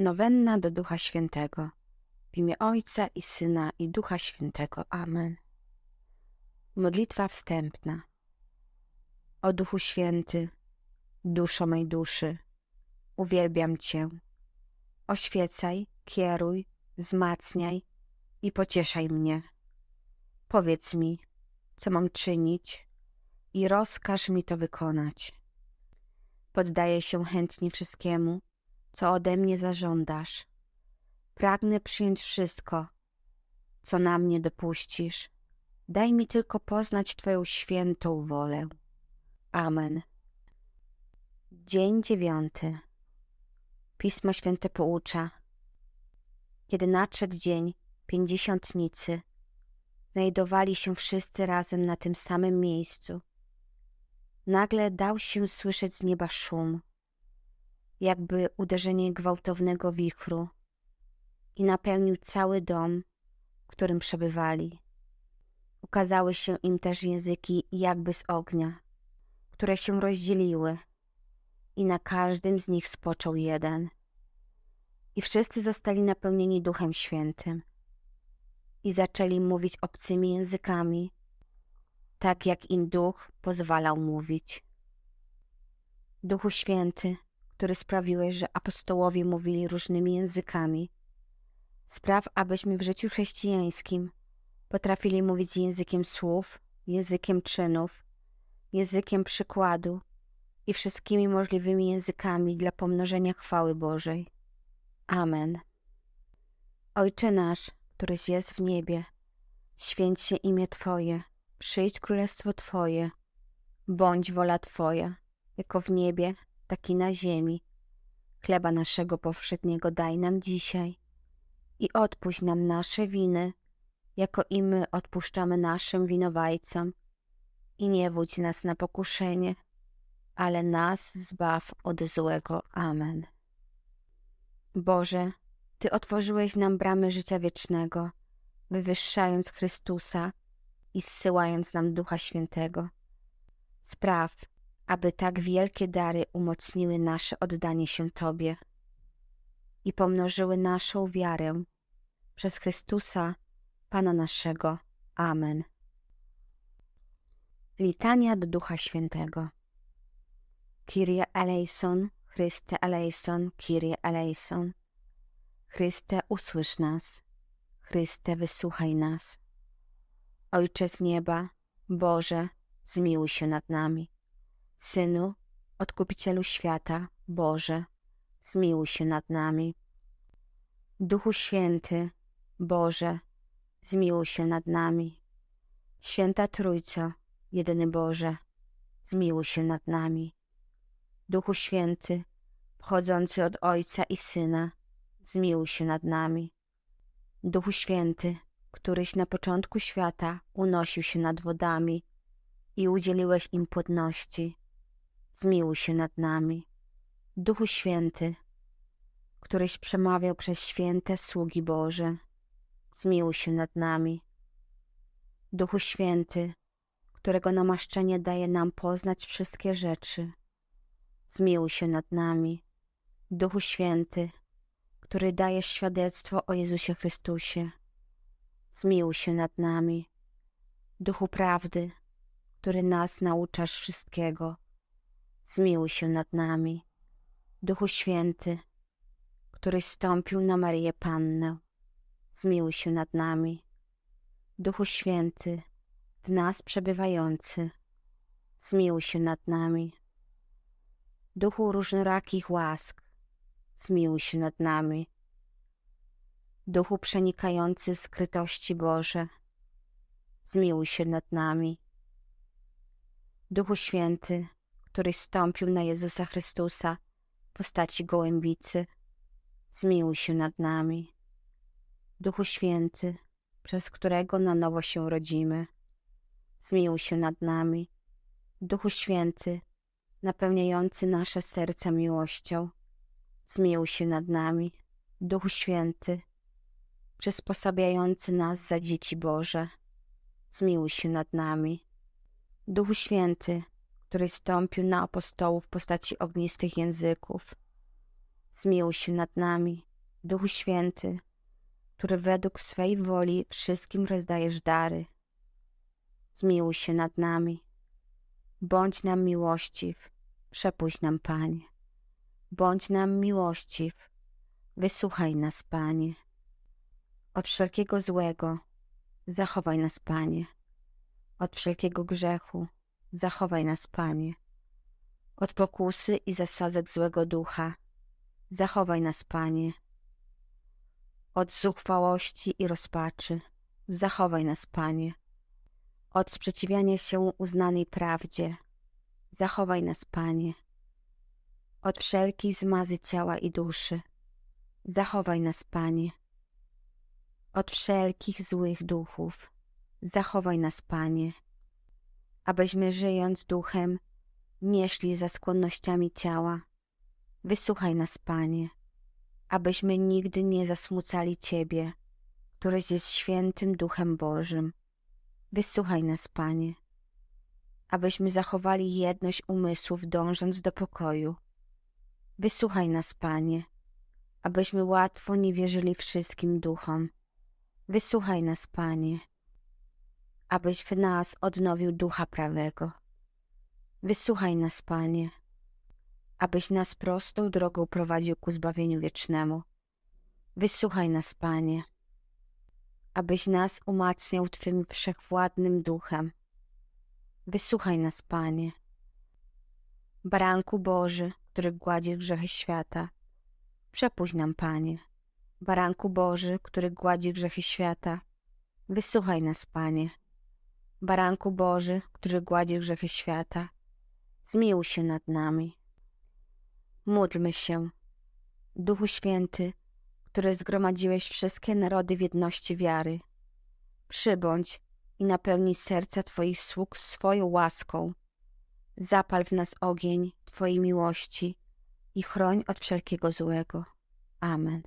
Nowenna do Ducha Świętego. W imię Ojca i Syna i Ducha Świętego. Amen. Modlitwa wstępna. O Duchu Święty, duszo mej duszy, uwielbiam Cię. Oświecaj, kieruj, wzmacniaj i pocieszaj mnie. Powiedz mi, co mam czynić i rozkaż mi to wykonać. Poddaję się chętnie wszystkiemu, co ode mnie zażądasz. Pragnę przyjąć wszystko, co na mnie dopuścisz. Daj mi tylko poznać Twoją świętą wolę. Amen. Dzień dziewiąty. Pismo Święte poucza. Kiedy nadszedł dzień pięćdziesiątnicy, znajdowali się wszyscy razem na tym samym miejscu. Nagle dał się słyszeć z nieba szum, jakby uderzenie gwałtownego wichru i napełnił cały dom, w którym przebywali. Ukazały się im też języki jakby z ognia, które się rozdzieliły i na każdym z nich spoczął jeden. I wszyscy zostali napełnieni Duchem Świętym i zaczęli mówić obcymi językami, tak jak im Duch pozwalał mówić. Duchu Święty, który sprawiłeś, że apostołowie mówili różnymi językami, spraw, abyśmy w życiu chrześcijańskim potrafili mówić językiem słów, językiem czynów, językiem przykładu i wszystkimi możliwymi językami dla pomnożenia chwały Bożej. Amen. Ojcze nasz, któryś jest w niebie, święć się imię Twoje, przyjdź królestwo Twoje, bądź wola Twoja, jako w niebie, tak i na ziemi. Chleba naszego powszedniego daj nam dzisiaj i odpuść nam nasze winy, jako i my odpuszczamy naszym winowajcom. I nie wódź nas na pokuszenie, ale nas zbaw od złego. Amen. Boże, Ty otworzyłeś nam bramy życia wiecznego, wywyższając Chrystusa i zsyłając nam Ducha Świętego. Spraw, aby tak wielkie dary umocniły nasze oddanie się Tobie i pomnożyły naszą wiarę przez Chrystusa, Pana naszego. Amen. Litania do Ducha Świętego. Kyrie eleison, Chryste eleison, Kyrie eleison. Chryste, usłysz nas. Chryste, wysłuchaj nas. Ojcze z nieba, Boże, zmiłuj się nad nami. Synu, Odkupicielu świata, Boże, zmiłuj się nad nami. Duchu Święty, Boże, zmiłuj się nad nami. Święta Trójco, jedyny Boże, zmiłuj się nad nami. Duchu Święty, pochodzący od Ojca i Syna, zmiłuj się nad nami. Duchu Święty, któryś na początku świata unosił się nad wodami i udzieliłeś im płodności, zmiłuj się nad nami. Duchu Święty, któryś przemawiał przez święte sługi Boże, zmiłuj się nad nami. Duchu Święty, którego namaszczenie daje nam poznać wszystkie rzeczy, zmiłuj się nad nami. Duchu Święty, który daje świadectwo o Jezusie Chrystusie, zmiłuj się nad nami. Duchu Prawdy, który nas nauczasz wszystkiego, zmiłuj się nad nami. Duchu Święty, któryś stąpił na Marię Pannę, zmiłuj się nad nami. Duchu Święty, w nas przebywający, zmiłuj się nad nami. Duchu różnorakich łask, zmiłuj się nad nami. Duchu przenikający skrytości Boże, zmiłuj się nad nami. Duchu Święty, który stąpił na Jezusa Chrystusa w postaci gołębicy, zmiłuj się nad nami. Duchu Święty, przez którego na nowo się rodzimy, zmiłuj się nad nami. Duchu Święty, napełniający nasze serca miłością, zmiłuj się nad nami. Duchu Święty, przysposabiający nas za dzieci Boże, zmiłuj się nad nami. Duchu Święty, który stąpił na apostołów w postaci ognistych języków, zmiłuj się nad nami. Duchu Święty, który według swej woli wszystkim rozdajesz dary, zmiłuj się nad nami. Bądź nam miłościw, przepuść nam, Panie. Bądź nam miłościw, wysłuchaj nas, Panie. Od wszelkiego złego zachowaj nas, Panie. Od wszelkiego grzechu zachowaj nas, Panie. Od pokusy i zasadzek złego ducha zachowaj nas, Panie. Od zuchwałości i rozpaczy zachowaj nas, Panie. Od sprzeciwiania się uznanej prawdzie zachowaj nas, Panie. Od wszelkiej zmazy ciała i duszy zachowaj nas, Panie. Od wszelkich złych duchów zachowaj nas, Panie. Abyśmy żyjąc duchem nie szli za skłonnościami ciała. Wysłuchaj nas, Panie, abyśmy nigdy nie zasmucali Ciebie, któryś jest świętym Duchem Bożym. Wysłuchaj nas, Panie, abyśmy zachowali jedność umysłów, dążąc do pokoju. Wysłuchaj nas, Panie, abyśmy łatwo nie wierzyli wszystkim duchom. Wysłuchaj nas, Panie, abyś w nas odnowił ducha prawego. Wysłuchaj nas, Panie, abyś nas prostą drogą prowadził ku zbawieniu wiecznemu. Wysłuchaj nas, Panie, abyś nas umacniał Twym wszechwładnym duchem. Wysłuchaj nas, Panie. Baranku Boży, który gładzi grzechy świata, przepuść nam, Panie. Baranku Boży, który gładzi grzechy świata, wysłuchaj nas, Panie. Baranku Boży, który gładzi grzechy świata, zmiłuj się nad nami. Módlmy się. Duchu Święty, który zgromadziłeś wszystkie narody w jedności wiary, przybądź i napełnij serca Twoich sług swoją łaską. Zapal w nas ogień Twojej miłości i chroń od wszelkiego złego. Amen.